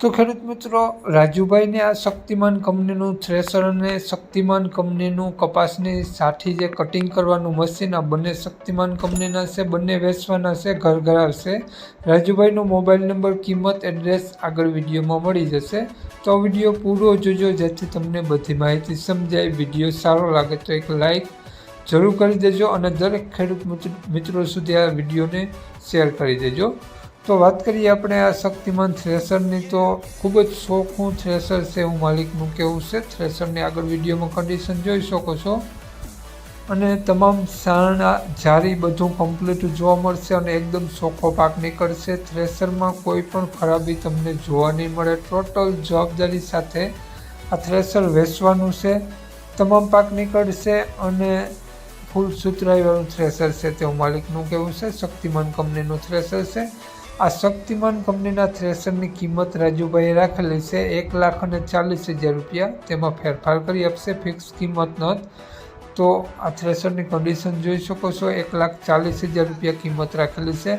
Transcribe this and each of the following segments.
તો ખેડૂત મિત્રો, રાજુભાઈને આ શક્તિમાન કંપનીનું થ્રેસર અને શક્તિમાન કંપનીનું કપાસની સાઠી જે કટિંગ કરવાનું મશીન આ બંને શક્તિમાન કંપનીના છે, બંને વેચવાના છે, ઘર ઘર આવશે. રાજુભાઈનો મોબાઈલ નંબર કિંમત એડ્રેસ આગળ વિડીયોમાં મળી જશે. તો વીડિયો પૂરો જોજો, જેથી તમને બધી માહિતી સમજાય, વીડિયો સારો લાગે તો એક લાઈક જરૂર કરી દેજો અને દરેક ખેડૂત મિત્ર- મિત્રો સુધી આ વિડીયોને શેર કરી દેજો. તો વાત કરીએ આપણે આ શક્તિમાન થ્રેસરની તો ખૂબ જ શોખું થ્રેસર છે એવું માલિકનું કેવું છે. થ્રેસરની આગળ વિડીયોમાં કન્ડિશન જોઈ શકો છો. અને તમામ સાણ જારી બધું કમ્પ્લીટ જોવા મળશે અને એકદમ ચોખ્ખો પાક નીકળશે. થ્રેસરમાં કોઈ પણ ખરાબી તમને જોવા નહીં મળે. ટોટલ જવાબદારી સાથે આ થ્રેસર વેચવાનું છે. તમામ પાક નીકળશે અને ફૂલ સુતરાઈવાળું થ્રેસર છે તેવું માલિકનું કહેવું છે. શક્તિમાન કંપનીનું થ્રેસર છે. આ શક્તિમાન કંપનીના થ્રેસરની કિંમત રાજુભાઈએ રાખેલી છે એક લાખ અને ચાલીસ હજાર રૂપિયા. તેમાં ફેરફાર કરી આપશે ફિક્સ કિંમત નહોત તો આ થ્રેસરની કન્ડિશન જોઈ શકો છો, એક લાખ ચાલીસ હજાર રૂપિયા કિંમત રાખેલી છે.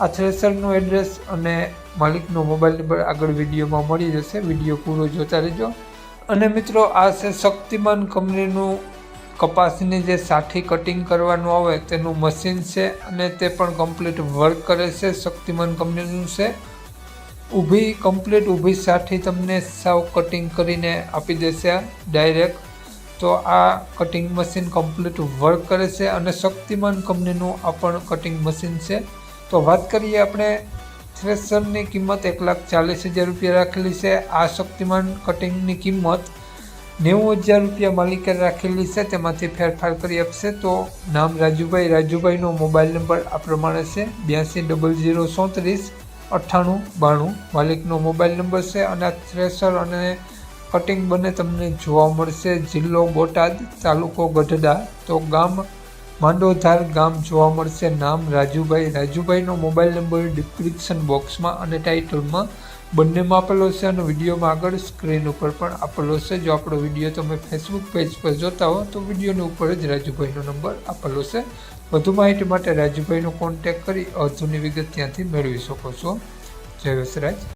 આ થ્રેસરનું એડ્રેસ અને માલિકનો મોબાઈલ નંબર આગળ વિડીયોમાં મળી જશે. વીડિયો પૂરો જોતા રહેજો. અને મિત્રો, આ છે શક્તિમાન કંપનીનું કપાસની જે સાઠી કટિંગ કરવાનું આવે તેનું મશીન છે અને તે પણ કમ્પ્લીટ વર્ક કરે છે, શક્તિમાન કંપનીનું છે. ઊભી કમ્પ્લીટ ઊભી સાઠી તમને સાવ કટિંગ કરીને આપી દેશે ડાયરેક્ટ તો આ કટિંગ મશીન કમ્પ્લીટ વર્ક કરે છે અને શક્તિમાન કંપનીનું આ પણ કટિંગ મશીન છે. તો વાત કરીએ આપણે થ્રેસરની કિંમત એક લાખ ચાલીસ હજાર રૂપિયા રાખેલી છે. આ શક્તિમાન કટિંગની કિંમત નેવું હજાર રૂપિયા માલિકે રાખેલી છે. તેમાંથી ફેરફાર કરી આપશે તો નામ રાજુભાઈ. રાજુભાઈનો મોબાઈલ નંબર આ પ્રમાણે છે. બ્યાસી ડબલ ઝીરો ચોત્રીસ અઠ્ઠાણું બાણું. માલિકનો મોબાઈલ નંબર છે અને થ્રેસર અને કટિંગ બંને તમને જોવા મળશે. જિલ્લો બોટાદ, તાલુકો ગઢડા. તો ગામ માંડોધાર ગામ જોવા મળશે. નામ રાજુભાઈ. રાજુભાઈનો મોબાઈલ નંબર ડિસ્ક્રિપ્શન બોક્સમાં અને ટાઇટલમાં બંનેમાં આપેલો છે અને વિડીયોમાં આગળ સ્ક્રીન ઉપર પણ આપેલો છે. જો આપણો વીડિયો તમે ફેસબુક પેજ પર જોતા હો, તો વિડીયોની ઉપર જ રાજુભાઈનો નંબર આપેલો છે. વધુ માહિતી માટે રાજુભાઈનો કોન્ટેક કરી અધુની વિગત ત્યાંથી મેળવી શકો છો. જય વસરાજ.